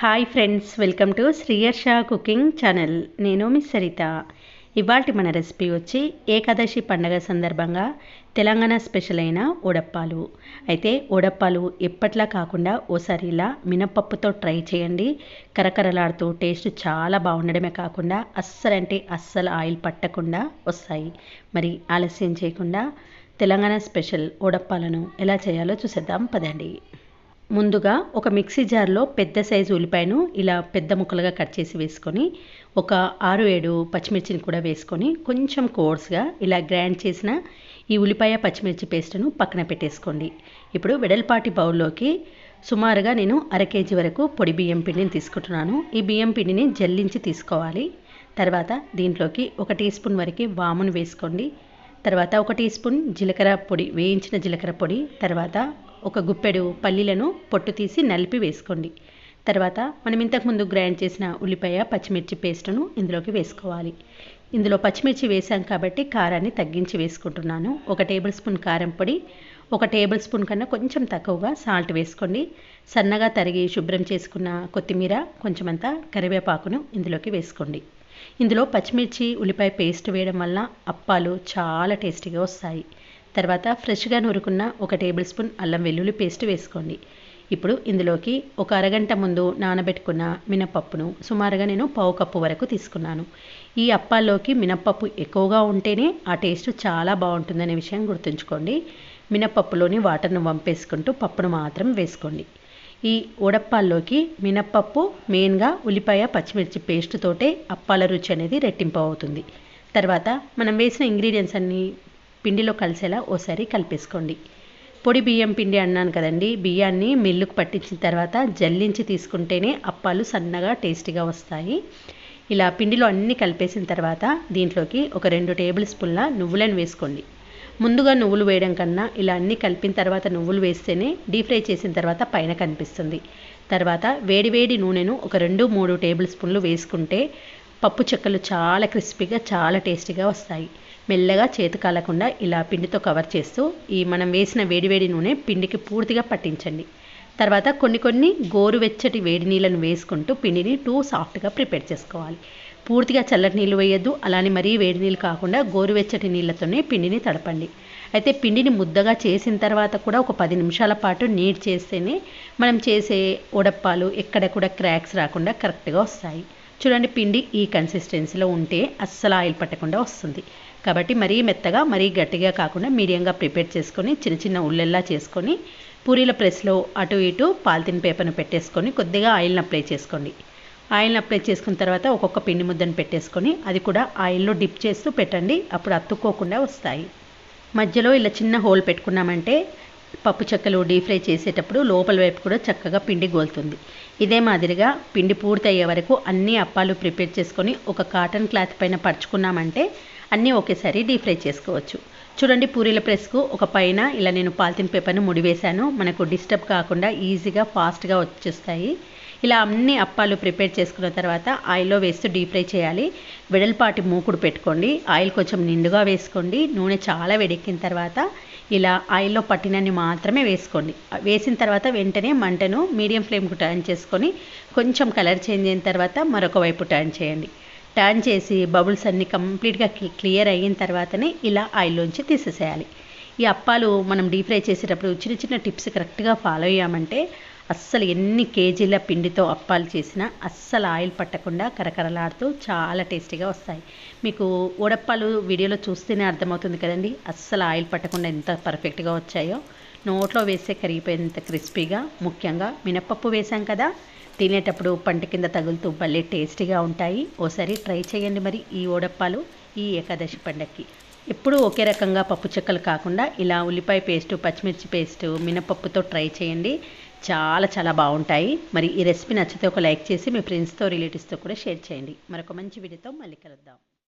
Hi friends welcome to Sriyarsha cooking channel నేను miss Saritha. ఇవాళ మన రెసిపీ వచ్చి ఏకాదశి పండగ సందర్భంగా తెలంగాణ స్పెషల్ అయిన ఉడప్పాలు అయితే ఉడప్పాలు ఎప్పట్లా కాకుండా ఓసారి ఇలా మినపప్పుతో ట్రై చేయండి. కరకరలాడుతూ టేస్ట్ చాలా బాగుండడమే కాకుండా అస్సలంటే అస్సలు ఆయిల్ పట్టకుండా వస్తాయి. మరి ఆలస్యం చేయకుండా తెలంగాణ స్పెషల్ ఉడప్పాలను ఎలా చేయాలో చూసేద్దాం పదండి. ముందుగా ఒక మిక్సీ జార్లో పెద్ద సైజు ఉల్లిపాయను ఇలా పెద్ద ముక్కలుగా కట్ చేసి వేసుకొని ఒక ఆరు ఏడు పచ్చిమిర్చిని కూడా వేసుకొని కొంచెం కోర్స్గా ఇలా గ్రైండ్ చేసిన ఈ ఉల్లిపాయ పచ్చిమిర్చి పేస్ట్ను పక్కన పెట్టేసుకోండి. ఇప్పుడు వెడల్పాటి బౌల్లోకి సుమారుగా నేను అర కేజీ వరకు పొడి బియ్యం పిండిని తీసుకుంటున్నాను. ఈ బియ్యం పిండిని జల్లించి తీసుకోవాలి. తర్వాత దీంట్లోకి ఒక టీ స్పూన్ వరకు వామును వేసుకోండి. తర్వాత ఒక టీ స్పూన్ జీలకర్ర పొడి వేయించిన జీలకర్ర పొడి తర్వాత ఒక గుప్పెడు పల్లీలను పొట్టు తీసి నలిపి వేసుకోండి. తర్వాత మనం ఇంతకుముందు గ్రైండ్ చేసిన ఉల్లిపాయ పచ్చిమిర్చి పేస్టును ఇందులోకి వేసుకోవాలి. ఇందులో పచ్చిమిర్చి వేసాం కాబట్టి కారాన్ని తగ్గించి వేసుకుంటున్నాను. ఒక టేబుల్ స్పూన్ కారం పొడి ఒక టేబుల్ స్పూన్ కన్నా కొంచెం తక్కువగా సాల్ట్ వేసుకోండి. సన్నగా తరిగి శుభ్రం చేసుకున్న కొత్తిమీర కొంచెమంతా కరివేపాకును ఇందులోకి వేసుకోండి. ఇందులో పచ్చిమిర్చి ఉల్లిపాయ పేస్ట్ వేయడం వల్ల అప్పాలు చాలా టేస్టీగా వస్తాయి. తర్వాత ఫ్రెష్గా నూరుకున్న ఒక టేబుల్ స్పూన్ అల్లం వెల్లుల్లి పేస్ట్ వేసుకోండి. ఇప్పుడు ఇందులోకి ఒక అరగంట ముందు నానబెట్టుకున్న మినపప్పును సుమారుగా నేను పావు కప్పు వరకు తీసుకున్నాను. ఈ అప్పాల్లోకి మినపప్పు ఎక్కువగా ఉంటేనే ఆ టేస్ట్ చాలా బాగుంటుందనే విషయం గుర్తుంచుకోండి. మినపప్పులోని వాటర్ను వంపేసుకుంటూ పప్పును మాత్రం వేసుకోండి. ఈ ఉడప్పాల్లోకి మినప్పప్పు మెయిన్గా ఉల్లిపాయ పచ్చిమిర్చి పేస్ట్ తోటే అప్పాల రుచి అనేది రెట్టింపు అవుతుంది. తర్వాత మనం వేసిన ఇంగ్రీడియంట్స్ అన్నీ పిండిలో కలిసేలా ఓసారి కలిపేసుకోండి. పొడి బియ్యం పిండి అన్నాను కదండి బియ్యాన్ని మిల్లుకు పట్టించిన తర్వాత జల్లించి తీసుకుంటేనే అప్పాలు సన్నగా టేస్టీగా వస్తాయి. ఇలా పిండిలో అన్నీ కలిపేసిన తర్వాత దీంట్లోకి ఒక రెండు టేబుల్ స్పూన్ల నువ్వులను వేసుకోండి. ముందుగా నువ్వులు వేయడం కన్నా ఇలా అన్నీ కలిపిన తర్వాత నువ్వులు వేస్తేనే డీప్ ఫ్రై చేసిన తర్వాత పైన కనిపిస్తుంది. తర్వాత వేడివేడి నూనెను ఒక రెండు మూడు టేబుల్ స్పూన్లు వేసుకుంటే పప్పు చెక్కలు చాలా క్రిస్పీగా చాలా టేస్టీగా వస్తాయి. మెల్లగా చేతి కాలకుండా ఇలా పిండితో కవర్ చేస్తూ ఈ మనం వేసిన వేడివేడి నూనె పిండికి పూర్తిగా పట్టించండి. తర్వాత కొన్ని కొన్ని గోరువెచ్చటి వేడి నీళ్ళను వేసుకుంటూ పిండిని టూ సాఫ్ట్గా ప్రిపేర్ చేసుకోవాలి. పూర్తిగా చల్లటి నీళ్ళు వేయద్దు అలానే మరీ వేడి నీళ్ళు కాకుండా గోరువెచ్చటి నీళ్ళతోనే పిండిని తడపండి. అయితే పిండిని ముద్దగా చేసిన తర్వాత కూడా ఒక పది నిమిషాల పాటు నీట్ చేస్తేనే మనం చేసే ఉడప్పాలు ఎక్కడ కూడా క్రాక్స్ రాకుండా కరెక్ట్గా వస్తాయి. చూడండి పిండి ఈ కన్సిస్టెన్సీలో ఉంటే అస్సలు ఆయిల్ పట్టకుండా వస్తుంది. కాబట్టి మరీ మెత్తగా మరీ గట్టిగా కాకుండా మీడియంగా ప్రిపేర్ చేసుకొని చిన్న చిన్న ఉల్లెల్లా చేసుకొని పూరీల ప్రెస్లో అటు ఇటు పాలిథిన్ పేపర్ను పెట్టేసుకొని కొద్దిగా ఆయిల్ని అప్లై చేసుకోండి. ఆయిల్ని అప్లై చేసుకున్న తర్వాత ఒక్కొక్క పిండి ముద్దను పెట్టేసుకొని అది కూడా ఆయిల్లో డిప్ చేస్తూ పెట్టండి. అప్పుడు అతుక్కోకుండా వస్తాయి. మధ్యలో ఇలా చిన్న హోల్ పెట్టుకున్నామంటే పప్పు చెక్కలు డీప్ ఫ్రై చేసేటప్పుడు లోపల వైపు కూడా చక్కగా పిండి గోలుతుంది. ఇదే మాదిరిగా పిండి పూర్తయ్యే వరకు అన్ని అప్పాలు ప్రిపేర్ చేసుకొని ఒక కాటన్ క్లాత్ పైన పరుచుకున్నామంటే అన్నీ ఒకేసారి డీప్ ఫ్రై చేసుకోవచ్చు. చూడండి పూరీల ప్రెస్కు ఒక పైన ఇలా నేను పాలిథిన్ పేపర్ను ముడివేశాను మనకు డిస్టర్బ్ కాకుండా ఈజీగా ఫాస్ట్గా వచ్చేస్తాయి. ఇలా అన్ని అప్పాలు ప్రిపేర్ చేసుకున్న తర్వాత ఆయిల్లో వేస్తూ డీప్ ఫ్రై చేయాలి. వెడల్పాటి మూకుడు పెట్టుకోండి. ఆయిల్ కొంచెం నిండుగా వేసుకోండి. నూనె చాలా వేడెక్కిన తర్వాత ఇలా ఆయిల్లో పట్టినన్ని మాత్రమే వేసుకోండి. వేసిన తర్వాత వెంటనే మంటను మీడియం ఫ్లేమ్కు టర్న్ చేసుకొని కొంచెం కలర్ చేంజ్ అయిన తర్వాత మరొక వైపు టర్న్ చేయండి. టర్న్ చేసి బబుల్స్ అన్నీ కంప్లీట్గా క్లియర్ అయిన తర్వాతనే ఇలా ఆయిల్లోంచి తీసేసేయాలి. ఈ అప్పాలు మనం డీప్ ఫ్రై చేసేటప్పుడు చిన్న చిన్న టిప్స్ కరెక్ట్గా ఫాలో అయ్యామంటే అస్సలు ఎన్ని కేజీల పిండితో అప్పాలు చేసినా అస్సలు ఆయిల్ పట్టకుండా కరకరలాడుతూ చాలా టేస్టీగా వస్తాయి. మీకు ఓడప్పాలు వీడియోలో చూస్తేనే అర్థమవుతుంది కదండి అస్సలు ఆయిల్ పట్టకుండా ఎంత పర్ఫెక్ట్గా వచ్చాయో. నోట్లో వేస్తే కరిగిపోయేంత క్రిస్పీగా ముఖ్యంగా మినపప్పు వేసాం కదా తినేటప్పుడు పంట కింద తగులుతూ భలే టేస్టీగా ఉంటాయి. ఓసారి ట్రై చేయండి మరి ఈ ఓడప్పాలు ఈ ఏకాదశి పండక్కి. ఎప్పుడూ ఒకే రకంగా పప్పు చెక్కలు కాకుండా ఇలా ఉల్లిపాయ పేస్టు పచ్చిమిర్చి పేస్టు మినపప్పుతో ట్రై చేయండి. చాలా చాలా బాగుంటాయి. మరి ఈ రెసిపీ నచ్చితే ఒక లైక్ చేసి మీ ఫ్రెండ్స్తో రిలేటివ్స్తో కూడా షేర్ చేయండి. మరొక మంచి వీడియోతో మళ్ళీ కలుద్దాం.